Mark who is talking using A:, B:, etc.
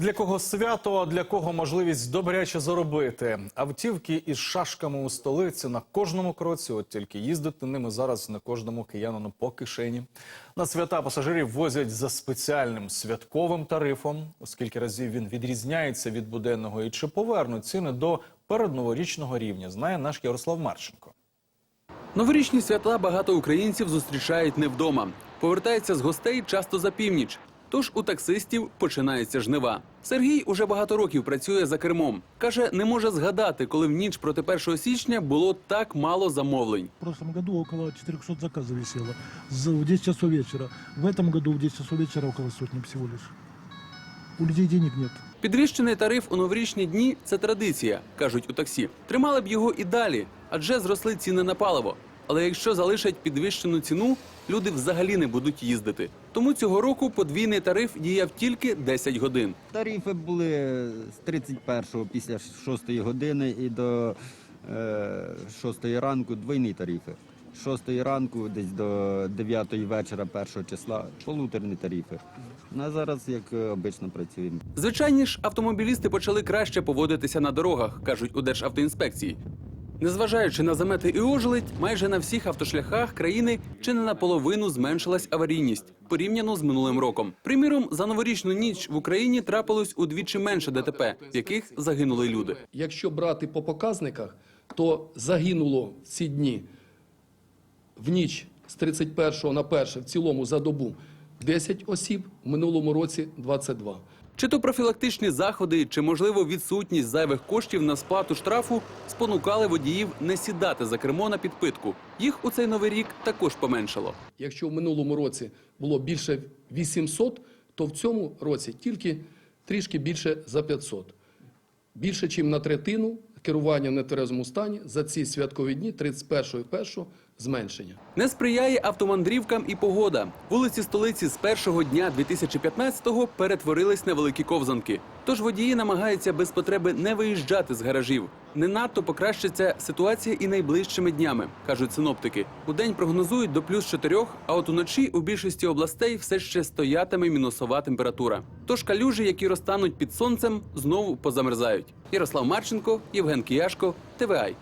A: Для кого свято, а для кого можливість добряче заробити. Автівки із шашками у столиці на кожному кроці, от тільки їздити ними зараз на кожному киянину по кишені. На свята пасажирів возять за спеціальним святковим тарифом, оскільки разів він відрізняється від буденного і чи повернуть ціни до передноворічного рівня, знає наш Ярослав Марченко.
B: Новорічні свята багато українців зустрічають не вдома. Повертаються з гостей часто за північ. Тож у таксистів починається жнива. Сергій уже багато років працює за кермом. Каже, не може згадати, коли в ніч проти 1 січня було так мало замовлень.
C: В прошлом году около 400 заказов висело в 10 часов вечера. В этом году в 10 часов вечера около сотни всего лишь. У людей денег нет.
B: Підвищений тариф у новорічні дні це традиція, кажуть у таксі. Тримали б його і далі, адже зросли ціни на паливо. Але якщо залишать підвищену ціну, люди взагалі не будуть їздити. Тому цього року подвійний тариф діяв тільки 10 годин.
D: Тарифи були з 31-го після 6 години і до е, 6 ранку двойні тарифи. З 6 ранку десь до 9 вечора 1 числа полуторні тарифи. Ну, а зараз як обично працюємо.
B: Звичайні ж, автомобілісти почали краще поводитися на дорогах, кажуть у Державтоінспекції. Незважаючи на замети і ожеледь, майже на всіх автошляхах країни чи не наполовину зменшилась аварійність порівняно з минулим роком. Приміром, за новорічну ніч в Україні трапилось удвічі менше ДТП, в яких загинули люди.
E: Якщо брати по показниках, то загинуло ці дні в ніч з 31 на 1 в цілому за добу 10 осіб, в минулому році 22.
B: Чи то профілактичні заходи, чи можливо відсутність зайвих коштів на сплату штрафу спонукали водіїв не сідати за кермо на підпитку. Їх у цей новий рік також поменшало.
E: Якщо в минулому році було більше 800, то в цьому році тільки трішки більше за 500. Більше, ніж на третину керування в нетверезому стані за ці святкові дні 31 і 1 зменшення.
B: Не сприяє автомандрівкам і погода. Вулиці столиці з першого дня 2015-го перетворились на великі ковзанки. Тож водії намагаються без потреби не виїжджати з гаражів. Не надто покращиться ситуація і найближчими днями, кажуть синоптики. У день прогнозують до плюс 4, а от уночі у більшості областей все ще стоятиме мінусова температура. Тож калюжі, які розтануть під сонцем, знову позамерзають. Ярослав Марченко, Євген Кияшко, ТВАЙ.